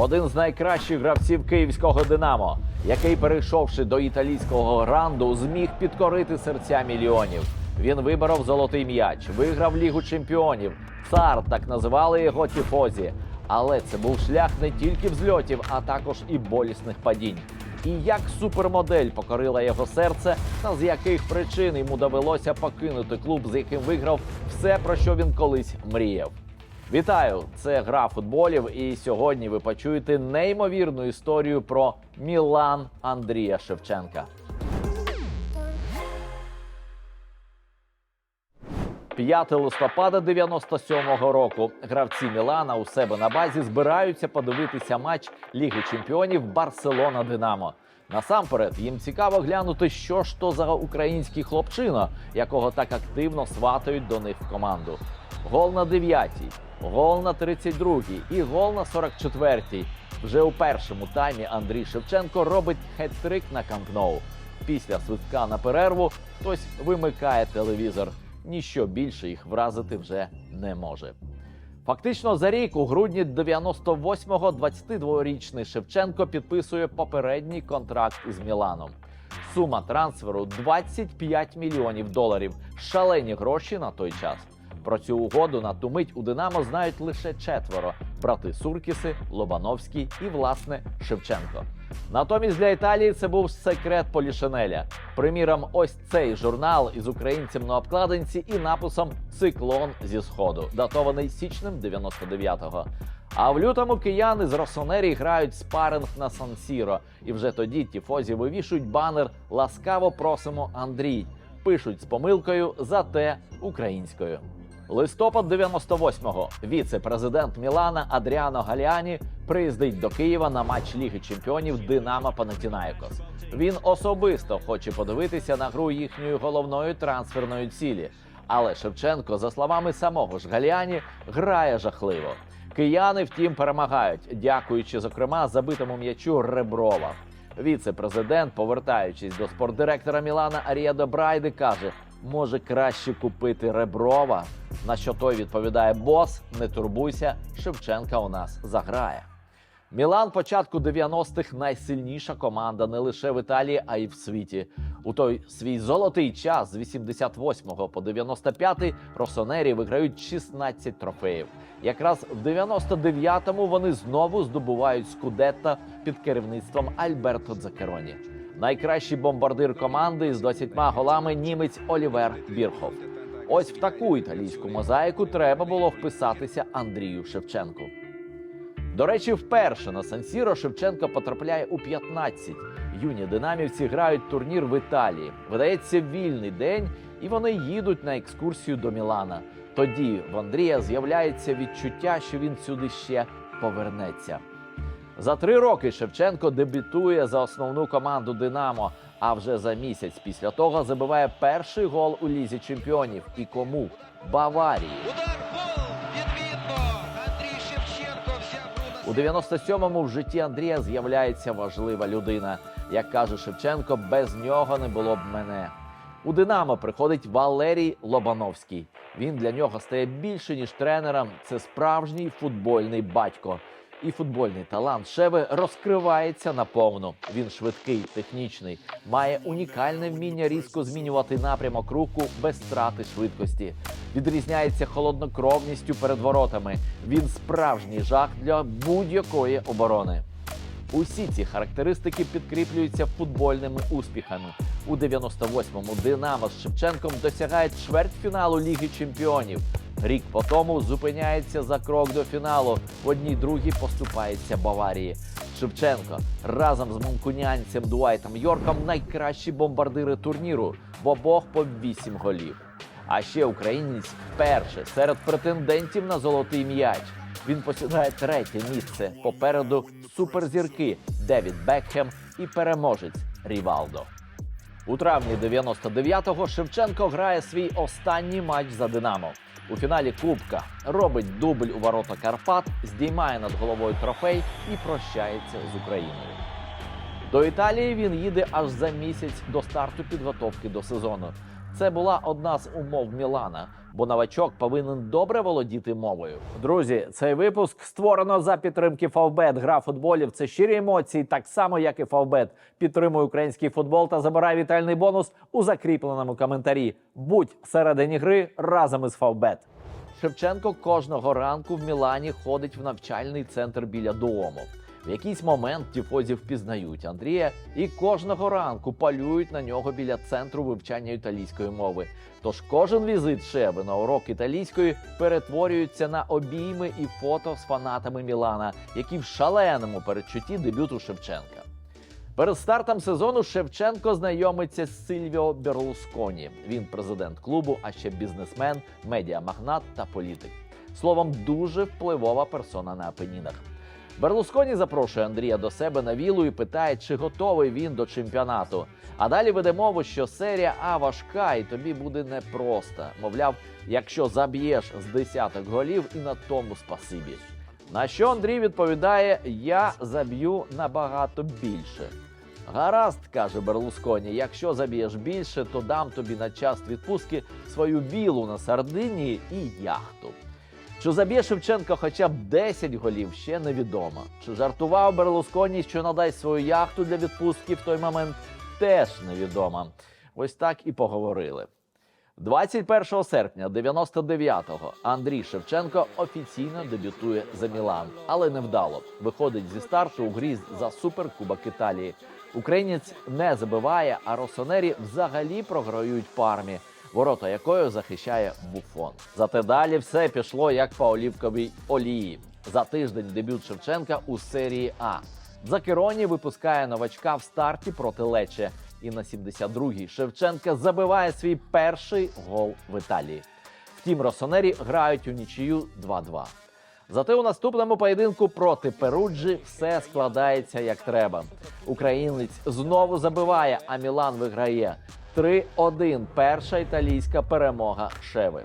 Один з найкращих гравців київського Динамо, який, перейшовши до італійського гранду, зміг підкорити серця мільйонів. Він виборов золотий м'яч, виграв Лігу чемпіонів. Цар так називали його тіфозі. Але це був шлях не тільки взльотів, а також і болісних падінь. І як супермодель покорила його серце, та з яких причин йому довелося покинути клуб, з яким виграв все, про що він колись мріяв. Вітаю! Це гра футболів. І сьогодні ви почуєте неймовірну історію про Мілан Андрія Шевченка. 5 листопада 97-го року гравці Мілана у себе на базі збираються подивитися матч Ліги Чемпіонів Барселона Динамо. Насамперед їм цікаво глянути, що ж то за український хлопчина, якого так активно сватають до них в команду. Гол на 9-й, гол на 32-й і гол на 44-й. Вже у першому таймі Андрій Шевченко робить хет-трик на Камп Ноу. Після свистка на перерву хтось вимикає телевізор. Ніщо більше їх вразити вже не може. Фактично за рік, у грудні 98-го, 22-річний Шевченко підписує попередній контракт із Міланом. Сума трансферу 25 мільйонів доларів. Шалені гроші на той час. Про цю угоду на ту мить у Динамо знають лише четверо: брати Суркіси, Лобановський і власне Шевченко. Натомість для Італії це був секрет Полішинеля. Приміром, ось цей журнал із українцем на обкладинці і написом Циклон зі сходу, датований січнем 99-го. А в лютому кияни з Росонері грають спаринг на Сан-Сіро. І вже тоді тіфозі вивішують банер Ласкаво просимо Андрій. Пишуть з помилкою зате українською. Листопад 98-го віце-президент Мілана Адріано Галіані приїздить до Києва на матч Ліги Чемпіонів Динамо Панатінаєкос. Він особисто хоче подивитися на гру їхньої головної трансферної цілі. Але Шевченко, за словами самого ж Галіані, грає жахливо. Кияни, втім, перемагають, дякуючи, зокрема, забитому м'ячу Реброва. Віце-президент, повертаючись до спортдиректора Мілана Аріадо Брайди, каже: може краще купити Реброва. На що той відповідає: бос, не турбуйся, Шевченка у нас заграє. Мілан початку 90-х найсильніша команда не лише в Італії, а й в світі. У той свій золотий час з 88 по 95 Росонері виграють 16 трофеїв. Якраз в 99-му вони знову здобувають скудетта під керівництвом Альберто Дзакероні. Найкращий бомбардир команди з 20 голами німець Олівер Бірхов. Ось в таку італійську мозаїку треба було вписатися Андрію Шевченку. До речі, вперше на Сан-Сіро Шевченко потрапляє у 15. Юні динамівці грають турнір в Італії. Видається вільний день, і вони їдуть на екскурсію до Мілана. Тоді в Андрія з'являється відчуття, що він сюди ще повернеться. За три роки Шевченко дебютує за основну команду Динамо. А вже за місяць після того забиває перший гол у лізі чемпіонів. І кому? Баварії. Удар гол! Відмінно! Андрій Шевченко взяв У 97-му в житті Андрія з'являється важлива людина. Як каже Шевченко, без нього не було б мене. У Динамо приходить Валерій Лобановський. Він для нього стає більше ніж тренером. Це справжній футбольний батько. І футбольний талант Шеви розкривається наповну. Він швидкий, технічний, має унікальне вміння різко змінювати напрямок руху без страти швидкості. Відрізняється холоднокровністю перед воротами. Він справжній жах для будь-якої оборони. Усі ці характеристики підкріплюються футбольними успіхами. У 98-му Динамо з Шевченком досягають чвертьфіналу Ліги Чемпіонів. Рік по тому зупиняється за крок до фіналу. В одній другій поступається Баварії. Шевченко разом з манкунянцем Дуайтом Йорком найкращі бомбардири турніру в обох по 8 голів. А ще українець вперше серед претендентів на золотий м'яч. Він посідає третє місце попереду суперзірки Девід Бекхем і переможець Рівалдо. У травні 99-го Шевченко грає свій останній матч за Динамо. У фіналі Кубка робить дубль у ворота Карпат, здіймає над головою трофей і прощається з Україною. До Італії він їде аж за місяць до старту підготовки до сезону. Це була одна з умов Мілана, бо новачок повинен добре володіти мовою. Друзі, цей випуск створено за підтримки Фавбет. Гра футболів це щирі емоції, так само як і Фавбет. Підтримуй український футбол та забирай вітальний бонус у закріпленому коментарі. Будь всередині гри разом із Фавбет. Шевченко кожного ранку в Мілані ходить в навчальний центр біля Дуому. В якийсь момент тіфозі впізнають Андрія і кожного ранку палюють на нього біля центру вивчання італійської мови. Тож кожен візит Шеби на урок італійської перетворюється на обійми і фото з фанатами Мілана, які в шаленому передчутті дебюту Шевченка. Перед стартом сезону Шевченко знайомиться з Сильвіо Берлусконі. Він президент клубу, а ще бізнесмен, медіамагнат та політик. Словом, дуже впливова персона на Апенінах. Берлусконі запрошує Андрія до себе на вілу і питає, чи готовий він до чемпіонату. А далі веде мову, що серія А важка і тобі буде непросто. Мовляв, якщо заб'єш з десяток голів і на тому спасибі. На що Андрій відповідає: Я заб'ю набагато більше. Гаразд, каже Берлусконі, якщо заб'єш більше, то дам тобі на час відпустки свою вілу на Сардинії і яхту. Чи заб'є Шевченко хоча б 10 голів, ще невідомо. Чи жартував Берлусконі, що надасть свою яхту для відпустки в той момент, теж невідомо. Ось так і поговорили. 21 серпня 99-го Андрій Шевченко офіційно дебютує за Мілан, але невдало. Виходить зі старту у грі за суперкубок Італії. Українець не забиває, а росонері взагалі програють пармі, ворота якої захищає Буфон. Зате далі все пішло як по олівковій олії. За тиждень дебют Шевченка у серії А. Закероні випускає новачка в старті проти Лече. І на 72-й Шевченка забиває свій перший гол в Італії. Втім, росонері грають у нічию 2-2. Зате у наступному поєдинку проти Перуджі все складається як треба. Українець знову забиває, а Мілан виграє 3-1. Перша італійська перемога Шеви.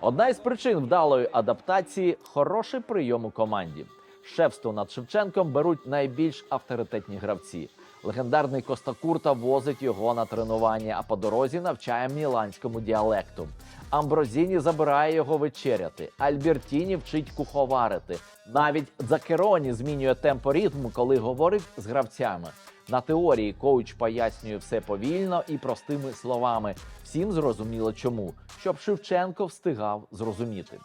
Одна із причин вдалої адаптації хороший прийом у команді. Шефство над Шевченком беруть найбільш авторитетні гравці. Легендарний Коста Курта возить його на тренування, а по дорозі навчає міланському діалекту. Амброзіні забирає його вечеряти. Альбертіні вчить куховарити. Навіть Дзакероні змінює темпо ритму, коли говорить з гравцями. На теорії коуч пояснює все повільно і простими словами. Всім зрозуміло чому, щоб Шевченко встигав зрозуміти.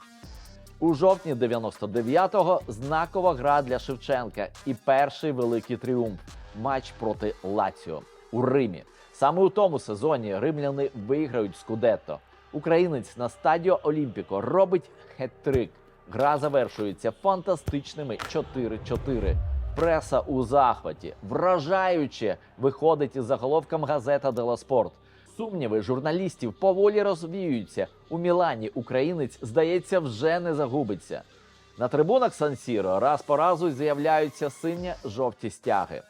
У жовтні 99-го знакова гра для Шевченка і перший великий тріумф матч проти Лаціо у Римі. Саме у тому сезоні римляни виграють Скудетто. Українець на стадіо Олімпіко робить хет-трик. Гра завершується фантастичними 4-4. Преса у захваті, вражаюче виходить із заголовком газета Дела Спорт. Сумніви журналістів поволі розвіюються. У Мілані українець, здається, вже не загубиться. На трибунах Сан-Сіро раз по разу з'являються синьо-жовті стяги.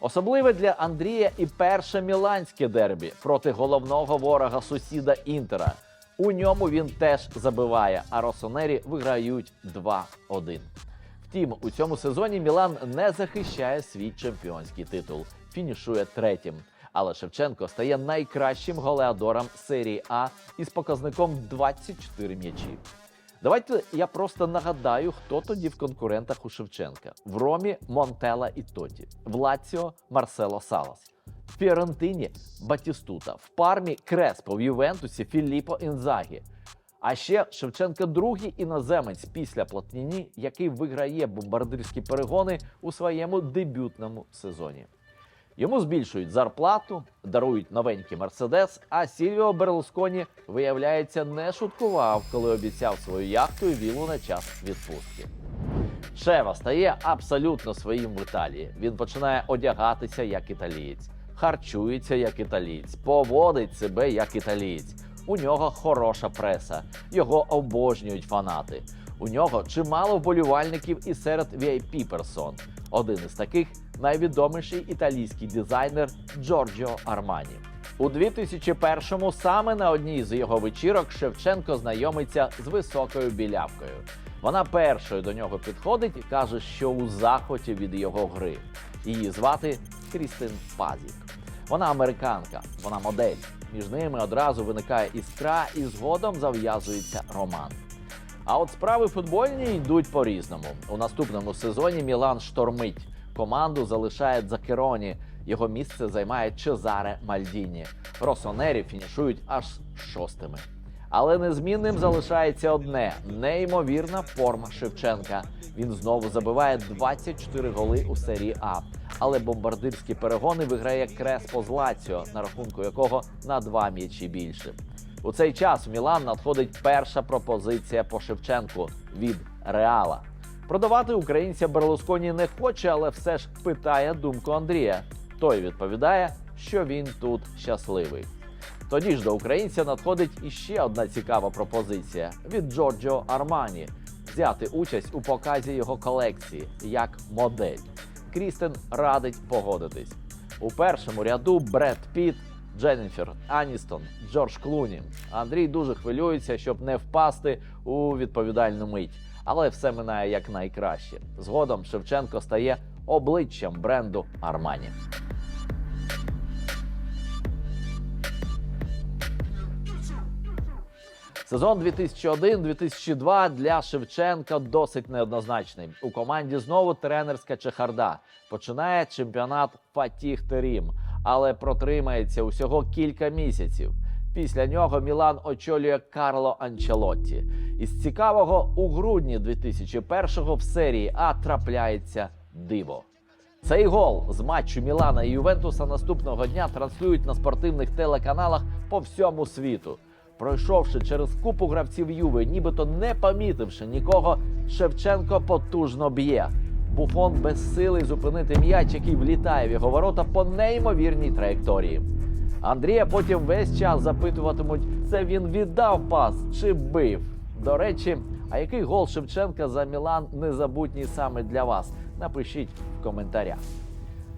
Особливе для Андрія і перше міланське дербі проти головного ворога сусіда Інтера. У ньому він теж забиває, а росонері виграють 2-1. Втім, у цьому сезоні Мілан не захищає свій чемпіонський титул, фінішує третім. Але Шевченко стає найкращим голеадором серії А із показником 24 м'ячі. Давайте я просто нагадаю, хто тоді в конкурентах у Шевченка: в Ромі Монтела і Тоті, в Лаціо Марсело Салас, в Фіорентині Батістута, в Пармі Креспо, в Ювентусі Філіппо Інзагі. А ще Шевченка другий іноземець після Платніні, який виграє бомбардирські перегони у своєму дебютному сезоні. Йому збільшують зарплату, дарують новенький мерседес. А Сільвіо Берлусконі, виявляється, не шуткував, коли обіцяв свою яхту і вілу на час відпустки. Шева стає абсолютно своїм в Італії. Він починає одягатися як італієць, харчується як італієць, поводить себе як італієць. У нього хороша преса, його обожнюють фанати. У нього чимало вболівальників і серед vip персон. Один із таких найвідоміший італійський дизайнер Джорджіо Армані. У 2001-му саме на одній з його вечірок Шевченко знайомиться з високою білявкою. Вона першою до нього підходить і каже, що у захваті від його гри. Її звати Крістин Пазік. Вона американка, вона модель. Між ними одразу виникає іскра, і згодом зав'язується роман. А от справи футбольні йдуть по-різному. У наступному сезоні Мілан штормить. Команду залишає Дзакероні. Його місце займає Чезаре Мальдіні. Росонері фінішують аж шостими. Але незмінним залишається одне неймовірна форма Шевченка. Він знову забиває 24 голи у серії А. Але бомбардирські перегони виграє Креспо з Лаціо, на рахунку якого на два м'ячі більше. У цей час в Мілан надходить перша пропозиція по Шевченку від Реала. Продавати українця Берлусконі не хоче, але все ж питає думку Андрія. Той відповідає, що він тут щасливий. Тоді ж до українця надходить іще одна цікава пропозиція від Джорджо Армані взяти участь у показі його колекції як модель. Крістен радить погодитись. У першому ряду Бред Піт, Дженніфер Аністон, Джордж Клуні. Андрій дуже хвилюється, щоб не впасти у відповідальну мить. Але все минає як найкраще. Згодом Шевченко стає обличчям бренду Армані. Сезон 2001-2002 для Шевченка досить неоднозначний. У команді знову тренерська чехарда. Починає чемпіонат Фатіх Терім, але протримається усього кілька місяців. Після нього Мілан очолює Карло Анчелотті. Із цікавого у грудні 2001-го в серії А трапляється диво. Цей гол з матчу Мілана і Ювентуса наступного дня транслюють на спортивних телеканалах по всьому світу. Пройшовши через купу гравців Юви, нібито не помітивши нікого, Шевченко потужно б'є. Буфон безсилий зупинити м'яч, який влітає в його ворота по неймовірній траєкторії. Андрія потім весь час запитуватимуть, це він віддав пас чи бив. До речі, а який гол Шевченка за Мілан незабутній саме для вас? Напишіть в коментарях.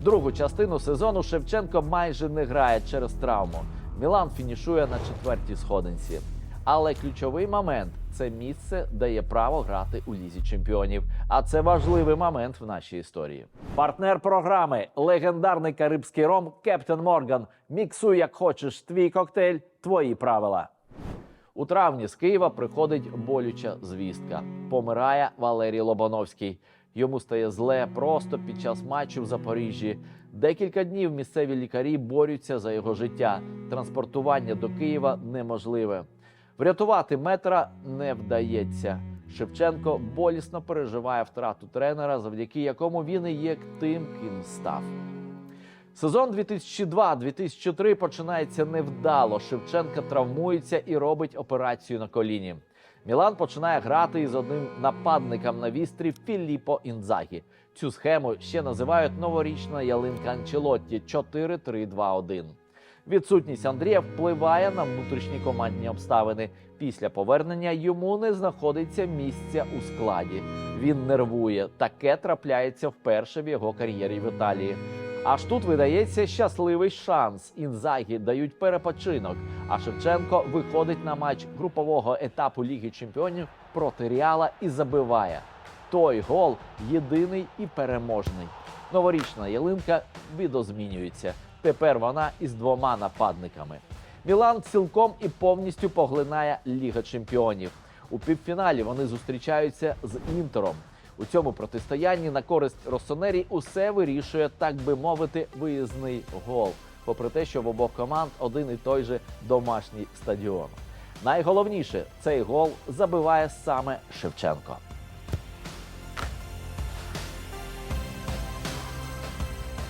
Другу частину сезону Шевченко майже не грає через травму. Мілан фінішує на четвертій сходинці. Але ключовий момент це місце дає право грати у лізі чемпіонів. А це важливий момент в нашій історії. Партнер програми легендарний карибський ром Кептен Морган. Міксуй як хочеш твій коктейль, твої правила. У травні з Києва приходить болюча звістка. Помирає Валерій Лобановський. Йому стає зле просто під час матчу в Запоріжжі. Декілька днів місцеві лікарі борються за його життя. Транспортування до Києва неможливе. Врятувати метра не вдається. Шевченко болісно переживає втрату тренера, завдяки якому він і є тим, ким став. Сезон 2002-2003 починається невдало. Шевченка травмується і робить операцію на коліні. Мілан починає грати із одним нападником на вістрі Філіппо Інзагі. Цю схему ще називають новорічна ялинка Анчелотті 4-3-2-1. Відсутність Андрія впливає на внутрішні командні обставини. Після повернення йому не знаходиться місця у складі. Він нервує. Таке трапляється вперше в його кар'єрі в Італії. Аж тут видається щасливий шанс. Інзагі дають перепочинок. А Шевченко виходить на матч групового етапу Ліги Чемпіонів проти Реала і забиває. Той гол єдиний і переможний. Новорічна ялинка видозмінюється. Тепер вона із двома нападниками. Мілан цілком і повністю поглинає Ліга Чемпіонів. У півфіналі вони зустрічаються з Інтером. У цьому протистоянні на користь Росонері усе вирішує, так би мовити, виїзний гол. Попри те, що в обох команд один і той же домашній стадіон. Найголовніше цей гол забиває саме Шевченко.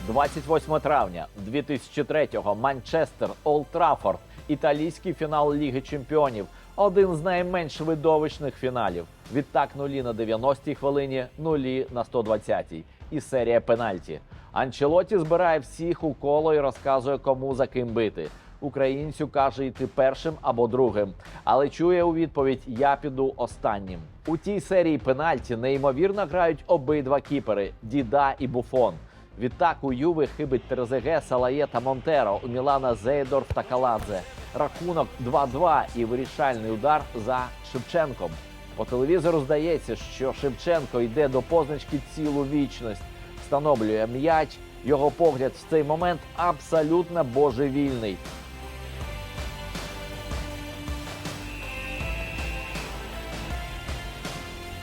28 травня 2003-го Манчестер Олд Траффорд. Італійський фінал Ліги Чемпіонів. Один з найменш видовищних фіналів. Відтак нулі на 90-й хвилині, нулі на 120-й. І серія пенальті. Анчелоті збирає всіх у коло і розказує, кому за ким бити. Українцю каже йти першим або другим, але чує у відповідь: Я піду останнім. У тій серії пенальті неймовірно грають обидва кіпери Діда і Буфон. Відтак у Юви хибить Терезеге, Салає та Монтеро. У Мілана Зейдорф та Каладзе. Рахунок 2-2 і вирішальний удар за Шевченком. По телевізору здається, що Шевченко йде до позначки цілу вічність, встановлює м'яч. Його погляд в цей момент абсолютно божевільний.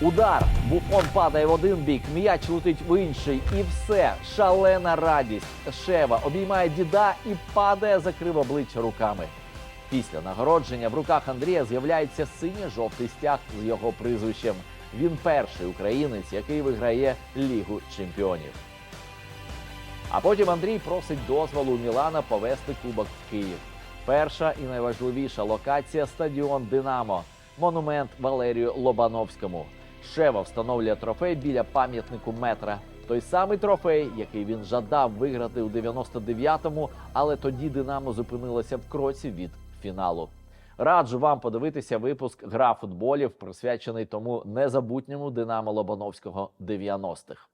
Удар. Буфон падає в один бік, м'яч летить в інший, і все. Шалена радість. Шева обіймає діда і падає, закрив обличчя руками. Після нагородження в руках Андрія з'являється синьо-жовтий стяг з його прізвищем. Він перший українець, який виграє Лігу чемпіонів. А потім Андрій просить дозволу Мілана повести кубок в Київ. Перша і найважливіша локація стадіон Динамо, монумент Валерію Лобановському. Шева встановлює трофей біля пам'ятнику метра. Той самий трофей, який він жадав виграти у 99-му, але тоді Динамо зупинилося в кроці від фіналу. Раджу вам подивитися випуск Гра футболів, присвячений тому незабутньому Динамо Лобановського 90-х.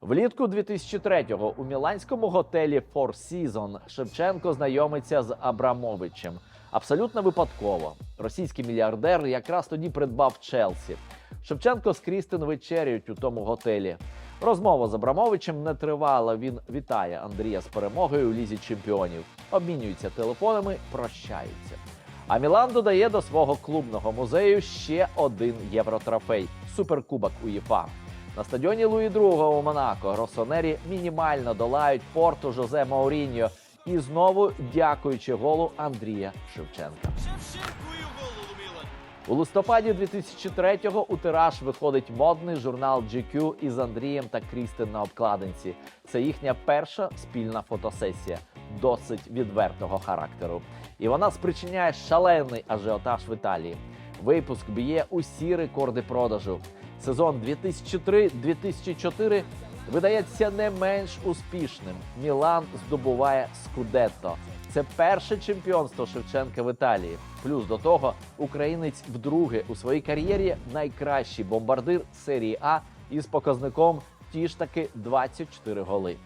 Влітку 2003-го у міланському готелі Four Seasons Шевченко знайомиться з Абрамовичем. Абсолютно випадково. Російський мільярдер якраз тоді придбав Челсі. Шевченко з Крістин вечеряють у тому готелі. Розмова з Абрамовичем не тривала. Він вітає Андрія з перемогою у лізі чемпіонів, обмінюються телефонами, прощаються. А Мілан додає до свого клубного музею ще один євротрофей суперкубок УЄФА. На стадіоні Луї II у Монако Росонері мінімально долають порту Жозе Мауріньо і знову дякуючи голу Андрія Шевченка. У листопаді 2003-го у тираж виходить модний журнал GQ із Андрієм та Крістин на обкладинці. Це їхня перша спільна фотосесія, досить відвертого характеру. І вона спричиняє шалений ажіотаж в Італії. Випуск б'є усі рекорди продажу. Сезон 2003-2004 видається не менш успішним. Мілан здобуває Скудетто. Це перше чемпіонство Шевченка в Італії. Плюс до того, українець вдруге у своїй кар'єрі найкращий бомбардир серії А із показником ті ж таки 24 голи.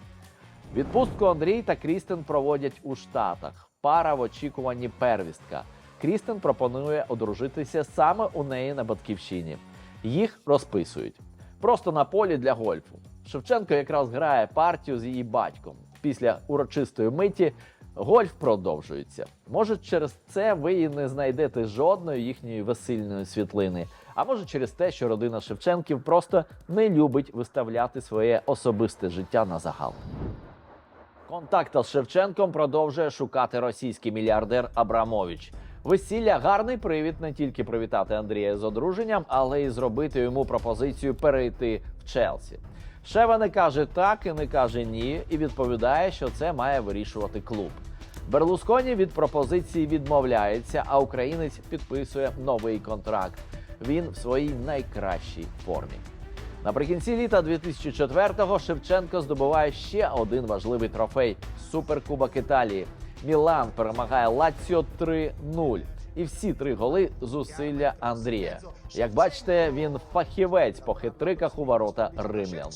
Відпустку Андрій та Крістен проводять у Штатах. Пара в очікуванні первістка. Крістен пропонує одружитися саме у неї на батьківщині. Їх розписують просто на полі для гольфу. Шевченко якраз грає партію з її батьком. Після урочистої миті гольф продовжується. Може, через це ви і не знайдете жодної їхньої весільної світлини. А може, через те, що родина Шевченків просто не любить виставляти своє особисте життя на загал. Контакта з Шевченком продовжує шукати російський мільярдер Абрамович. Весілля гарний привід не тільки привітати Андрія з одруженням, але й зробити йому пропозицію перейти в Челсі. Шева не каже так і не каже ні, і відповідає, що це має вирішувати клуб. Берлусконі від пропозиції відмовляється, а українець підписує новий контракт. Він в своїй найкращій формі. Наприкінці літа 2004-го Шевченко здобуває ще один важливий трофей Суперкубок Італії. Мілан перемагає Лаціо 3-0. І всі три голи зусилля Андрія. Як бачите, він фахівець по хитриках у ворота римлян.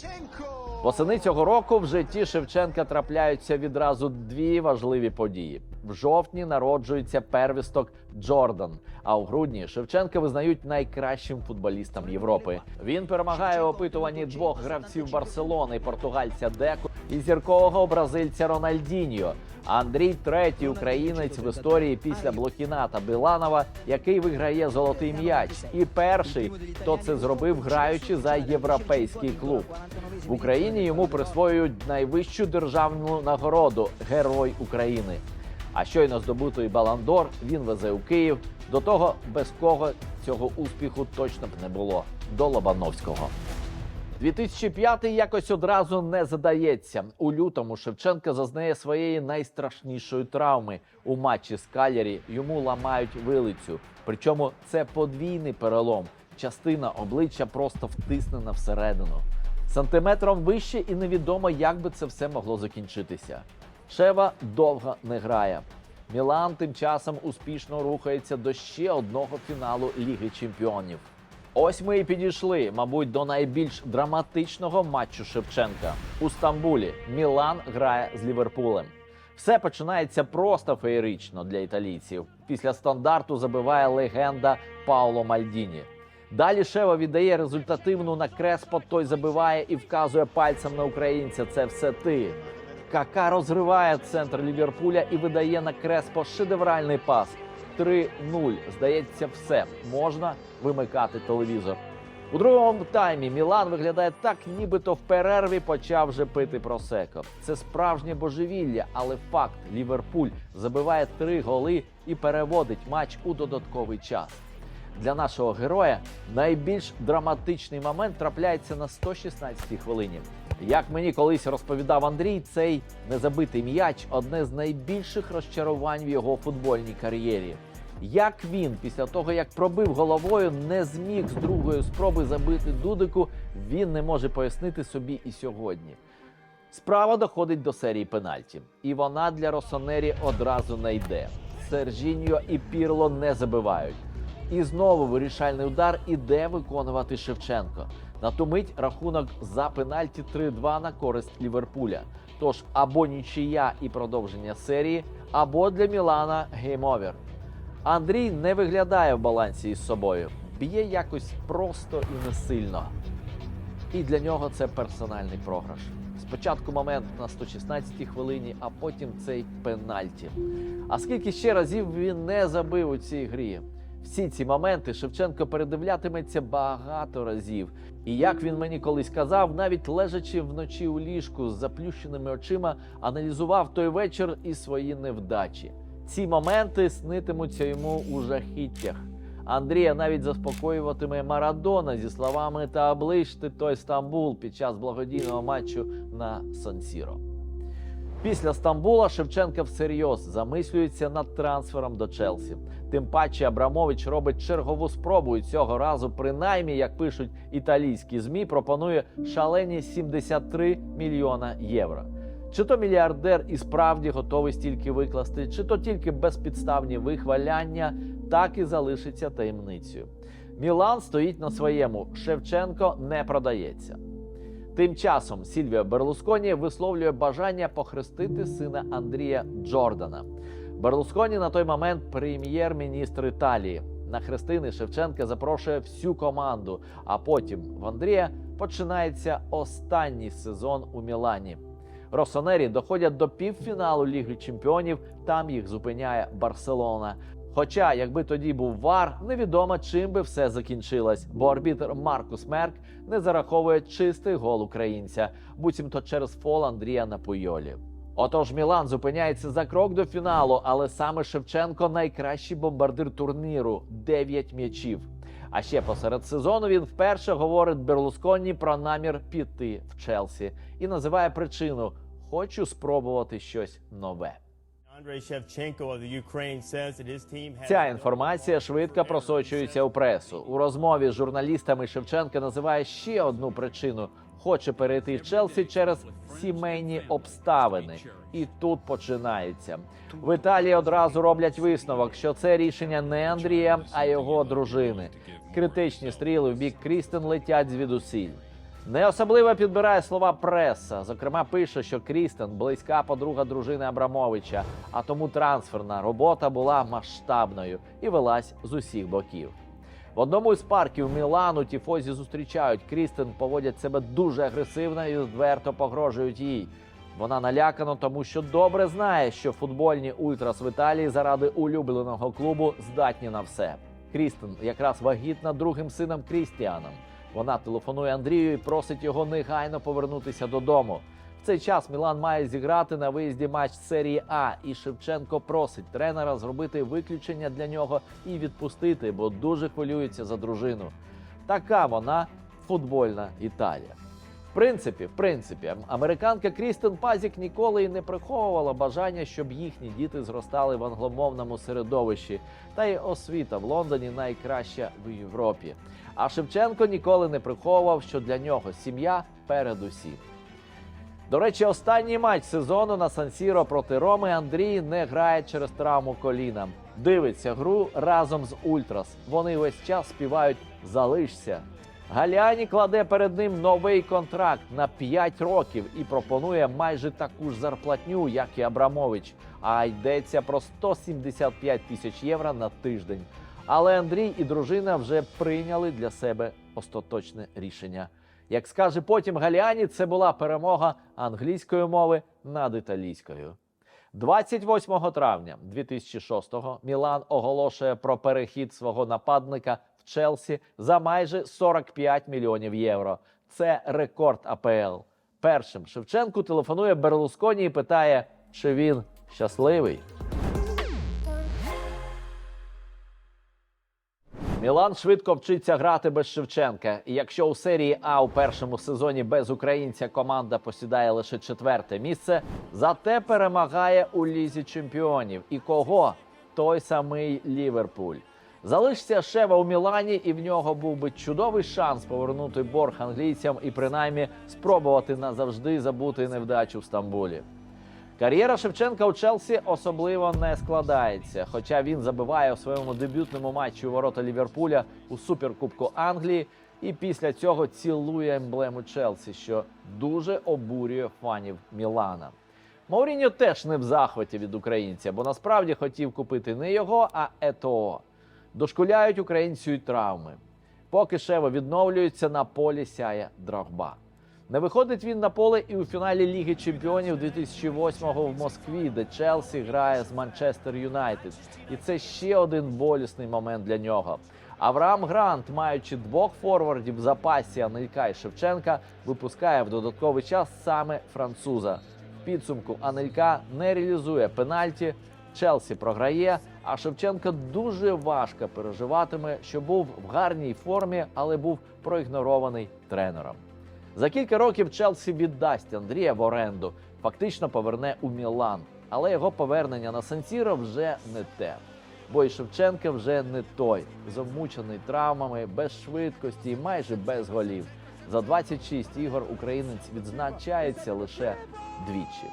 Восени цього року в житті Шевченка трапляються відразу дві важливі події. В жовтні народжується первісток Джордан. А у грудні Шевченка визнають найкращим футболістом Європи. Він перемагає у опитуванні двох гравців Барселони, португальця Деку і зіркового бразильця Рональдіньо. Андрій третій українець в історії після Блохіна та Біланова, який виграє золотий м'яч, і перший, хто це зробив, граючи за європейський клуб. В Україні йому присвоюють найвищу державну нагороду Герой України. А щойно здобутий Баландор він везе у Київ. До того без кого цього успіху точно б не було до Лобановського. 2005 якось одразу не задається. У лютому Шевченка зазнає своєї найстрашнішої травми. У матчі з Калярі йому ламають вилицю. Причому це подвійний перелом. Частина обличчя просто втиснена всередину. Сантиметром вище і невідомо, як би це все могло закінчитися. Шева довго не грає. Мілан тим часом успішно рухається до ще одного фіналу Ліги Чемпіонів. Ось ми і підійшли, мабуть, до найбільш драматичного матчу Шевченка у Стамбулі. Мілан грає з Ліверпулем. Все починається просто феєрично для італійців. Після стандарту забиває легенда Пауло Мальдіні. Далі Шева віддає результативну на Креспо, той забиває і вказує пальцем на українця. Це все ти. Кака розриває центр Ліверпуля і видає на Креспо шедевральний пас. 3-0. Здається, все можна вимикати телевізор. У другому таймі Мілан виглядає так, нібито в перерві почав вже пити просеко. Це справжнє божевілля, але факт: Ліверпуль забиває три голи і переводить матч у додатковий час. Для нашого героя найбільш драматичний момент трапляється на 116-й хвилині. Як мені колись розповідав Андрій, цей незабитий м'яч одне з найбільших розчарувань в його футбольній кар'єрі. Як він після того, як пробив головою, не зміг з другої спроби забити дудику, він не може пояснити собі і сьогодні. Справа доходить до серії пенальті, і вона для Росонері одразу не йде. Сержіньо і Пірло не забивають. І знову вирішальний удар іде виконувати Шевченко. На ту мить рахунок за пенальті 3-2 на користь Ліверпуля. Тож або нічия і продовження серії, або для Мілана гейм-овер. Андрій не виглядає в балансі із собою, б'є якось просто і не сильно. І для нього це персональний програш. Спочатку момент на 116-й хвилині, а потім цей пенальті. А скільки ще разів він не забив у цій грі? Всі ці моменти Шевченко передивлятиметься багато разів. І як він мені колись казав, навіть лежачи вночі у ліжку з заплющеними очима, аналізував той вечір і свої невдачі. Ці моменти снитимуться йому у жахіттях. Андрія навіть заспокоюватиме Марадона зі словами та оближте той Стамбул під час благодійного матчу на Сан-Сіро. Після Стамбула Шевченка всерйоз замислюється над трансфером до Челсі. Тим паче Абрамович робить чергову спробу і цього разу, принаймні, як пишуть італійські змі, пропонує шалені 73 мільйона євро. Чи то мільярдер і справді готовий стільки викласти, чи то тільки безпідставні вихваляння, так і залишиться таємницею. Мілан стоїть на своєму. Шевченко не продається. Тим часом Сільвіо Берлусконі висловлює бажання похрестити сина Андрія Джордана. Берлусконі на той момент прем'єр-міністр Італії. На хрестини Шевченка запрошує всю команду. А потім в Андрія починається останній сезон у Мілані. Росонері доходять до півфіналу Ліги Чемпіонів. Там їх зупиняє Барселона. Хоча, якби тоді був вар, невідомо чим би все закінчилось, бо арбітр Маркус Мерк не зараховує чистий гол українця, буцімто через фол Андрія на Пуйолі. Отож, Мілан зупиняється за крок до фіналу, але саме Шевченко найкращий бомбардир турніру 9 м'ячів. А ще посеред сезону він вперше говорить Берлусконі про намір піти в Челсі і називає причину: хочу спробувати щось нове. Ця інформація швидко просочується у пресу. У розмові з журналістами Шевченка називає ще одну причину: хоче перейти в Челсі через сімейні обставини. І тут починається. В Італії одразу роблять висновок, що це рішення не Андрія, а його дружини. Критичні стріли в бік Крістен летять звідусіль. Не особливо підбирає слова преса. Зокрема, пише, що Крістен близька подруга дружини Абрамовича, а тому трансферна робота була масштабною і велась з усіх боків. В одному із парків Мілану тіфозі зустрічають Крістен, поводять себе дуже агресивно і відверто погрожують їй. Вона налякана, тому що добре знає, що футбольні ультрас в Італії заради улюбленого клубу здатні на все. Крістен якраз вагітна другим сином Крістіаном. Вона телефонує Андрію і просить його негайно повернутися додому. В цей час Мілан має зіграти на виїзді матч серії А, і Шевченко просить тренера зробити виключення для нього і відпустити, бо дуже хвилюється за дружину. Така вона футбольна Італія. В принципі, в принципі, американка Крістен Пазік ніколи і не приховувала бажання, щоб їхні діти зростали в англомовному середовищі, та й освіта в Лондоні найкраща в Європі. А Шевченко ніколи не приховував, що для нього сім'я передусім. До речі, останній матч сезону на Сан-Сіро проти Роми Андрій не грає через травму коліна. Дивиться гру разом з Ультрас. Вони весь час співають Залишся. Галяні кладе перед ним новий контракт на 5 років і пропонує майже таку ж зарплатню, як і Абрамович. А йдеться про 175 тисяч євро на тиждень. Але Андрій і дружина вже прийняли для себе остаточне рішення. Як скаже потім Галіані, це була перемога англійської мови над італійською. 28 травня 2006-го Мілан оголошує про перехід свого нападника в Челсі за майже 45 мільйонів євро. Це рекорд АПЛ. Першим Шевченку телефонує Берлусконі і питає, чи він щасливий. Мілан швидко вчиться грати без Шевченка. І якщо у серії А у першому сезоні без українця команда посідає лише четверте місце, зате перемагає у лізі чемпіонів. І кого? Той самий Ліверпуль. Залишся Шева у Мілані, і в нього був би чудовий шанс повернути борг англійцям і принаймні спробувати назавжди забути невдачу в Стамбулі. Кар'єра Шевченка у Челсі особливо не складається, хоча він забиває у своєму дебютному матчі у ворота Ліверпуля у суперкубку Англії і після цього цілує емблему Челсі, що дуже обурює фанів Мілана. Мауріньо теж не в захваті від українця, бо насправді хотів купити не його, а ЕТО. Дошкуляють українцю й травми. Поки Шева відновлюється, на полі сяє Дрогба. Не виходить він на поле і у фіналі Ліги Чемпіонів 2008-го в Москві, де Челсі грає з Манчестер Юнайтед. І це ще один болісний момент для нього. Авраам Грант, маючи двох форвардів в запасі Анелька і Шевченка, випускає в додатковий час саме француза. В підсумку Анелька не реалізує пенальті, Челсі програє, а Шевченко дуже важко переживатиме, що був в гарній формі, але був проігнорований тренером. За кілька років Челсі віддасть Андрія в оренду, фактично поверне у Мілан. Але його повернення на Сансіро вже не те. Бо і Шевченка вже не той, замучений травмами, без швидкості і майже без голів. За 26 ігор українець відзначається лише двічі.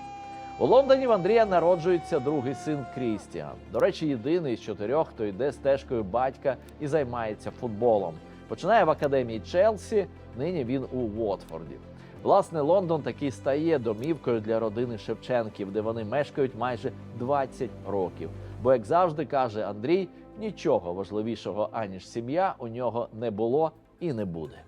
У Лондоні в Андрія народжується другий син Крістіан. До речі, єдиний з чотирьох, хто йде стежкою батька і займається футболом. Починає в академії Челсі. Нині він у Уотфорді. Власне, Лондон таки стає домівкою для родини Шевченків, де вони мешкають майже 20 років. Бо, як завжди каже Андрій, нічого важливішого аніж сім'я у нього не було і не буде.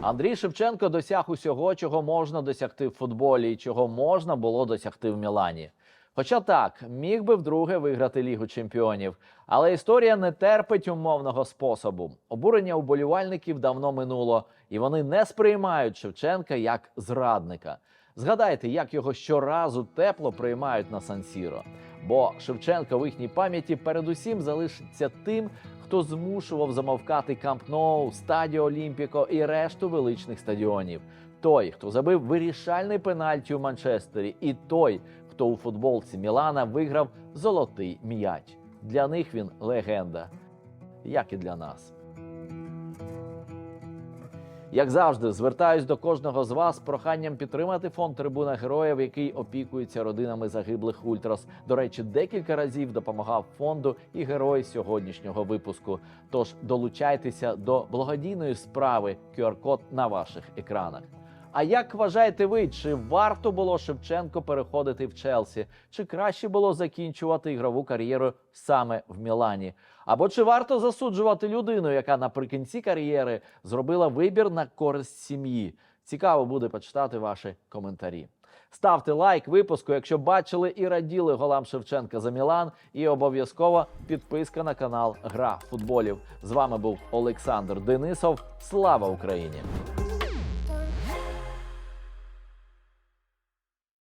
Андрій Шевченко досяг усього, чого можна досягти в футболі і чого можна було досягти в Мілані. Хоча так, міг би вдруге виграти Лігу чемпіонів, але історія не терпить умовного способу. Обурення уболівальників давно минуло, і вони не сприймають Шевченка як зрадника. Згадайте, як його щоразу тепло приймають на Сан-Сіро. Бо Шевченко в їхній пам'яті передусім залишиться тим, хто змушував замовкати Камп Ноу, Стадіо Олімпіко і решту величних стадіонів. Той, хто забив вирішальний пенальті у Манчестері, і той, хто у футболці Мілана виграв золотий м'яч. Для них він легенда, як і для нас. Як завжди, звертаюсь до кожного з вас з проханням підтримати фонд Трибуна Героїв, який опікується родинами загиблих ультрас. До речі, декілька разів допомагав фонду і герой сьогоднішнього випуску. Тож долучайтеся до благодійної справи QR-код на ваших екранах. А як вважаєте ви, чи варто було Шевченко переходити в Челсі, чи краще було закінчувати ігрову кар'єру саме в Мілані? Або чи варто засуджувати людину, яка наприкінці кар'єри зробила вибір на користь сім'ї? Цікаво буде почитати ваші коментарі. Ставте лайк випуску, якщо бачили і раділи голам Шевченка за Мілан. І обов'язково підписка на канал Гра футболів. З вами був Олександр Денисов. Слава Україні!